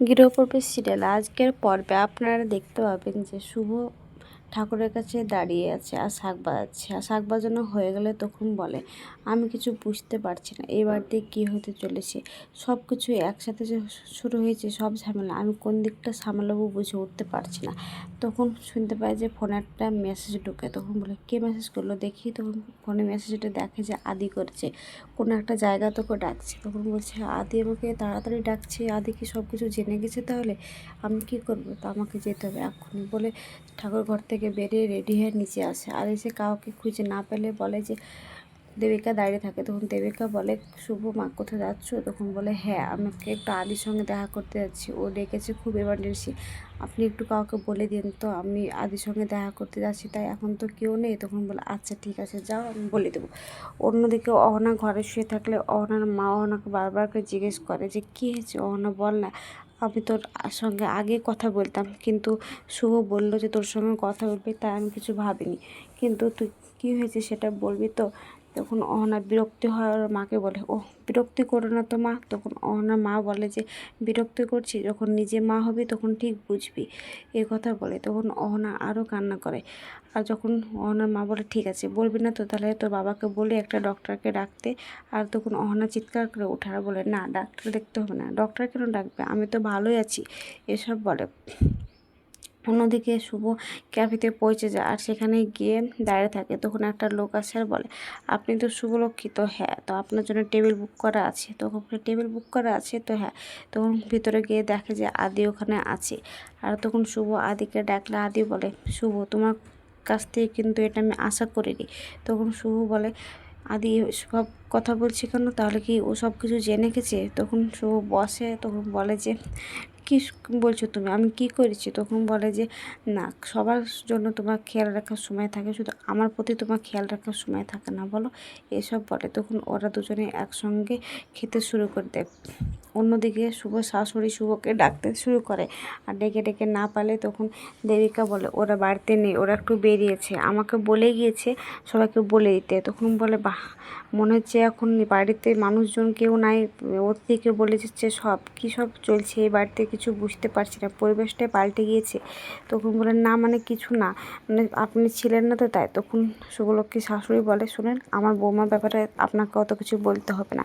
গৃহপ্রবেশ serial আজকের পর্বে আপনারা দেখতে পাবেন যে শুভ ঠাকুরের কাছে দাঁড়িয়ে আছে আর শাক বাজাচ্ছে। আর শাক বাজানো হয়ে গেলে তখন বলে, আমি কিছু বুঝতে পারছি না। এই দিয়ে কী হতে চলেছে? সব কিছু একসাথে যে শুরু হয়েছে, সব ঝামেলা। আমি কোন দিকটা সামলাবো বুঝে উঠতে পারছি না। তখন শুনতে পাই যে ফোনে একটা মেসেজ ঢুকে। তখন বলে, কে মেসেজ করল? দেখি। তখন ফোনে মেসেজটা দেখে যে আদি করছে। কোনো একটা জায়গা তোকে ডাকছে। তখন বলছে, আদি আমাকে তাড়াতাড়ি ডাকছে। আদি কি সব কিছু জেনে গেছে তাহলে? আমি কি করব? তো আমাকে যেতে হবে এক্ষুনি। বলে ঠাকুর ঘর থেকে বেরিয়ে রেডি হয়ে নিচে আসে। আর এসে কাউকে খুঁজে না পেলে বলে যে, দেবিকা দাঁড়িয়ে থাকে। তখন দেবিকা বলে, শুভ, মা, কোথায় যাচ্ছ? তখন বলে হ্যাঁ আমাকে একটু আদির সঙ্গে দেখা করতে যাচ্ছি। ও ডেকেছে খুব এমার্জেন্সি আপনি একটু কাউকে বলে দিন তো, আমি আদির সঙ্গে দেখা করতে যাচ্ছি, তাই এখন তো কেউ নেই। তখন বলে আচ্ছা ঠিক আছে, যাও, আমি বলে দেবো। অন্যদিকে অহনা ঘরে শুয়ে থাকলে অহনার মা অহনাকে বারবার করে জিজ্ঞেস করে যে, কী হয়েছে? অহনা বল না আমি তোর সঙ্গে আগে কথা বলতাম, কিন্তু শুভ বলল যে তোর সঙ্গে কথা বলবি, তাই আমি কিছু ভাবিনি। কিন্তু তুই কী হয়েছে সেটা বলবি তো? তখন অহনা বিরক্তি হয় ওর মাকে বলে ও বিরক্তি করো না তো মা। তখন অহনার মা বলে যে, বিরক্তি করছি, যখন নিজে মা হবি তখন ঠিক বুঝবি। এই কথা বলে। তখন অহনা আরও কান্না করে। আর যখন অহনার মা বলে, ঠিক আছে, বলবি না তো, তাহলে তোর বাবাকে বলে একটা ডক্টরকে ডাকতে। আর তখন অহনা চিৎকার করে ওঠে আর বলে, না ডাক্তার দেখতে হবে না। ডক্টর কেন ডাকবে? আমি তো ভালোই আছি। এসব বলে। অন্যদিকে শুভ ক্যাফেতে পৌঁছে যায় আর সেখানে গিয়ে দাঁড়িয়ে থাকে। তখন একটা লোক আসে আর বলে, আপনি তো শুভলক্ষী তো হ্যাঁ তো আপনার জন্য টেবিল বুক করা আছে। তখন টেবিল বুক করা আছে? তো হ্যাঁ। তখন ভিতরে গিয়ে দেখে যে আদি ওখানে আছে। আর তখন শুভ আদিকে ডাকলে আদি বলে, শুভ, তোমার কাছ থেকে কিন্তু এটা আমি আশা করিনি। তখন শুভ বলে, আদি সব কথা বলছি কেন? তাহলে কি ও সব কিছু জেনে গেছে? তখন শুভ বসে, তখন বলে যে কী বলছো তুমি? আমি কি করেছি? তখন বলে যে, না, সবার জন্য তোমার খেয়াল রাখার সময় থাকে, শুধু আমার প্রতি তোমার খেয়াল রাখার সময় থাকে না, বলো? এসব বলে। তখন ওরা দুজনে একসঙ্গে খেতে শুরু করে দেয়। অন্যদিকে শুভ শাশুড়ি শুভকে ডাকতে শুরু করে। আর ডেকে ডেকে না পালে তখন দেবিকা বলে, ওরা বাড়িতে নেই, ওরা একটু বেরিয়েছে। আমাকে বলে গিয়েছে সবাইকে বলে দিতে। তখন বলে, বাহ, মনে হচ্ছে এখন বাড়িতে মানুষজন কেউ নাই। ওর থেকে বলে যাচ্ছে সব, কী সব চলছে এই বাড়িতে? কিছু বুঝতে পারছি না। পরিবেশটাই পাল্টে গিয়েছে। তখন বলে, না মানে কিছু না। মানে আপনি ছিলেন না তো তাই। তখন শুভলক্ষ্মী শাশুড়ি বলে, শুনেন, আমার বৌমার ব্যাপারে আপনাকে অত কিছু বলতে হবে না।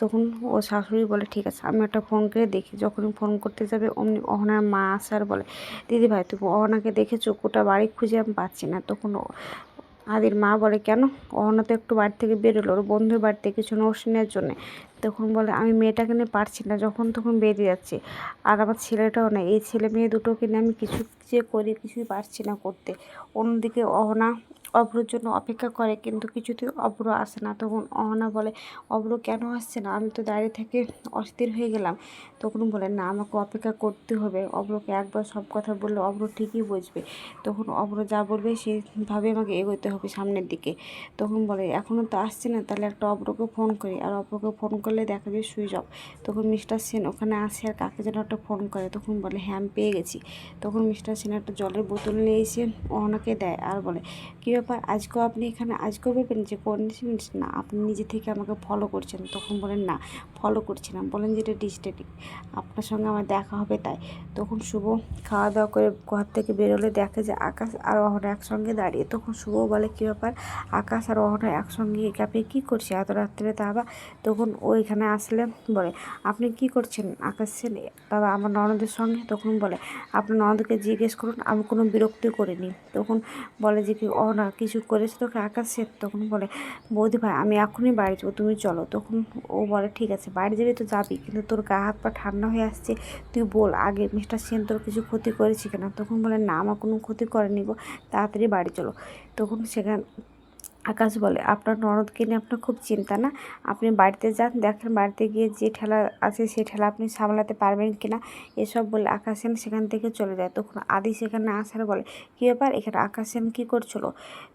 তখন ও শাশুড়ি বলে, ঠিক আছে, আমি একটা ফোন করে দেখি। যখনই ফোন করতে যাবে, অমনি অহনার মা আসার বলে, দিদি ভাই, তুমি অহনাকে দেখেছ? গোটা বাড়ি খুঁজে আমি পাচ্ছি না। তখন আদির মা বলে, কেন? অহনা তো একটু বাড়ি থেকে বেরোলো। ওর বন্ধুর বাড়িতে কিছু জন্য জন্যে। তখন বলে, আমি মেয়েটাকে নিয়ে পারছি না, যখন তখন বেরিয়ে যাচ্ছি। আর আমার ছেলেটাও নেই। এই ছেলে মেয়ে দুটোকে নিয়ে আমি কিছু যে করি, কিছুই পারছি না করতে। অন্যদিকে অহনা অভ্রর জন্য অপেক্ষা করে, কিন্তু কিছুতেই অভ্র আসে না। তখন অহনা বলে, অভ্র কেন আসছে না? আমি তো দাঁড়িয়ে থেকে অস্থির হয়ে গেলাম। তখন বলে, না, আমাকে অপেক্ষা করতে হবে। অভ্রকে একবার সব কথা বললে অভ্র ঠিকই বুঝবে। তখন অভ্র যা বলবে, সেভাবে আমাকে এগোতে হবে সামনের দিকে। তখন বলে এখনও তো আসছে না, তাহলে একটা অভ্রকে ফোন করি। আর অভ্রকে ফোন করলে দেখা যায় সুইচ অফ। তখন মিস্টার সেন ওখানে আসে আর কাকে যেন একটা ফোন করে। তখন বলে হ্যাঁ আমি পেয়ে গেছি। তখন মিস্টার সেন একটা জলের বোতল নিয়ে এসে অহনাকে দেয় আর বলে, কী ব্যাপার, আজকেও আপনি এখানে, আজকেও ভেবেন যে কন্ডিশন না, আপনি নিজে থেকে আমাকে ফলো করছেন, তখন বলেন না। ফলো করছিলাম। বলেন যে এটা ডিস্টেটিক আপনার সঙ্গে আমার দেখা হবে তাই। তখন শুভ খাওয়া দাওয়া করে ঘর থেকে বেরোলে দেখে যে আকাশ আর অহনা একসঙ্গে দাঁড়িয়ে। তখন শুভ বলে, কী ব্যাপার? আকাশ আর অহনা একসঙ্গে ক্যাপে কী করছে? এত রাত্রে তা আবার? তখন ওইখানে আসলে বলে, আপনি কি করছেন? আকাশ তবে আমার ননদের সঙ্গে? তখন বলে, আপনার ননদকে জিজ্ঞেস করুন, আমি কোনো বিরক্তি করিনি। তখন বলে যে, কি অহনা কিছু করেছে তোকে আকাশ তখন বলে, বৌদি ভাই, আমি এখনই বাড়ি যাব, তুমি চলো। তখন ও বলে, ঠিক আছে। বাড়ি যাবি তো যাবি, কিন্তু তোর গা হাত পা ঠান্ডা হয়ে আসছে, তুই বল আগে মিস্টার সেন তোর কিছু ক্ষতি করেছে কিনা? তখন বলে, না, আমার কোনো ক্ষতি করেনি গো, তাড়াতাড়ি বাড়ি চলো। তখন সেখান আকাশ বলে, আপনার ননদকে নিয়ে আপনার খুব চিন্তা না? আপনি বাড়িতে যান, দেখেন বাড়িতে গিয়ে যে ঠেলা আছে সেই ঠেলা আপনি সামলাতে পারবেন কি না? এসব বলে আকাশ সেন সেখান থেকে চলে যায়। তখন আদি সেখানে আসার বলে, কী ব্যাপার? এখানে আকাশ সেন কী করছিল?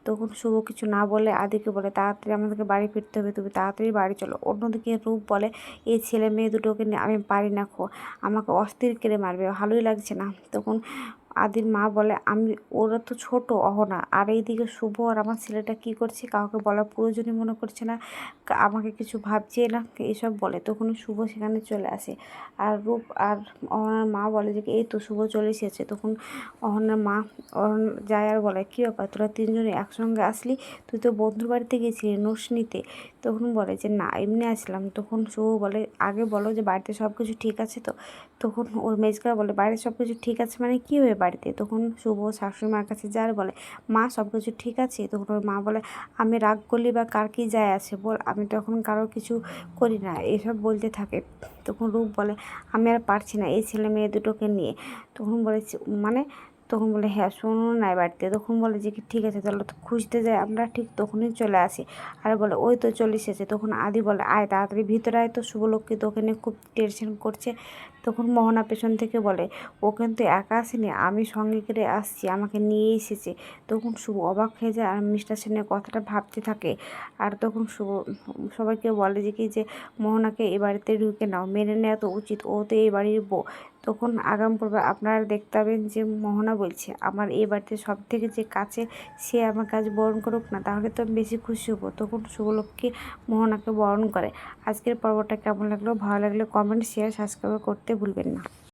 তখন শুভ কিছু না বলে আদিকে বলে, তাড়াতাড়ি আমাদেরকে বাড়ি ফিরতে হবে, তুমি তাড়াতাড়ি বাড়ি চলো। অন্যদিকে রূপ বলে, এই ছেলে মেয়ে দুটোকে নিয়ে আমি পারি না খো, আমাকে অস্থির কেড়ে মারবে, ভালোই লাগছে না। তখন আদির মা বলে, আমি, ওরা তো ছোট, অহনা। আর এইদিকে শুভ আর আমার ছেলেটা কি করছে কাউকে বলার প্রয়োজনই মনে করছে না। আমাকে কিছু ভাবছে না, এসব বলে। তখন শুভ সেখানে চলে আসে। আর রূপ আর অহনার মা বলে যে, এই তো শুভ চলে এসেছে। তখন অহনার মা, অহন যায় আর বলে, কী ব্যাপার? তোরা তিনজনে একসঙ্গে আসলি? তুই তো বন্ধুর বাড়িতে গেছিলি, নোটস নিতে? তখন বলে যে, না, এমনি আসলাম। তখন শুভ বলে, আগে বলো যে, বাড়িতে সব কিছু ঠিক আছে তো? তখন ওর মেজকা বলে বাইরে সব কিছু ঠিক আছে মানে কী হয়ে বাড়িতে। তখন শুভ শাশুড়ি মার কাছে যার বলে, মা সব কিছু ঠিক আছে? তখন ওর মা বলে, আমি রাগ করলি বা কার কি যায় আছে বল, আমি তখন কারোর কিছু করি না, এসব বলতে থাকে। তখন রূপ বলে, আমি আর পারছি না, এই ছেলে মেয়ে দুটোকে নিয়ে। তখন বলেছি মানে তখন বলে হ্যাঁ শোনো না এই বাড়িতে। তখন বলে যে, কি, ঠিক আছে, তাহলে তো খুঁজতে যাই। আমরা ঠিক তখনই চলে আসি। আর বলে, ওই তো চলে এসেছে। তখন আদি বলে, আয় তাড়াতাড়ি ভিতরে আয় তো, শুভলক্ষ্মী তোকে নিয়ে খুব টেনশন করছে। তখন মোহনা পেছন থেকে বলে, ও কিন্তু একা আসেনি, আমি সঙ্গে করে আসছি, আমাকে নিয়ে এসেছে। তখন শুভ অবাক হয়ে যায়, আর মিস্টার সেনের কথাটা ভাবতে থাকে। আর তখন শুভ, সবাইকে বলে যে, কি যে, মোহনাকে এ বাড়িতে ঢুকে নাও, মেনে নেওয়া তো উচিত। ও তো এই বাড়ির বউ। তখন আগাম পর্বে আপনারা দেখতে পাবেন যে মোহনা বলছে, আমার এই বাড়িতে সব থেকে যে কাছে সে আমার কাজ বরণ করুক না, তাহলে তো আমি বেশি খুশি হব। তখন শুভলক্ষ্মী মোহনাকে বরণ করে। আজকের পর্বটা কেমন লাগল? ভালো লাগলে কমেন্ট শেয়ার সাবস্ক্রাইব করতে ভুলবেন না।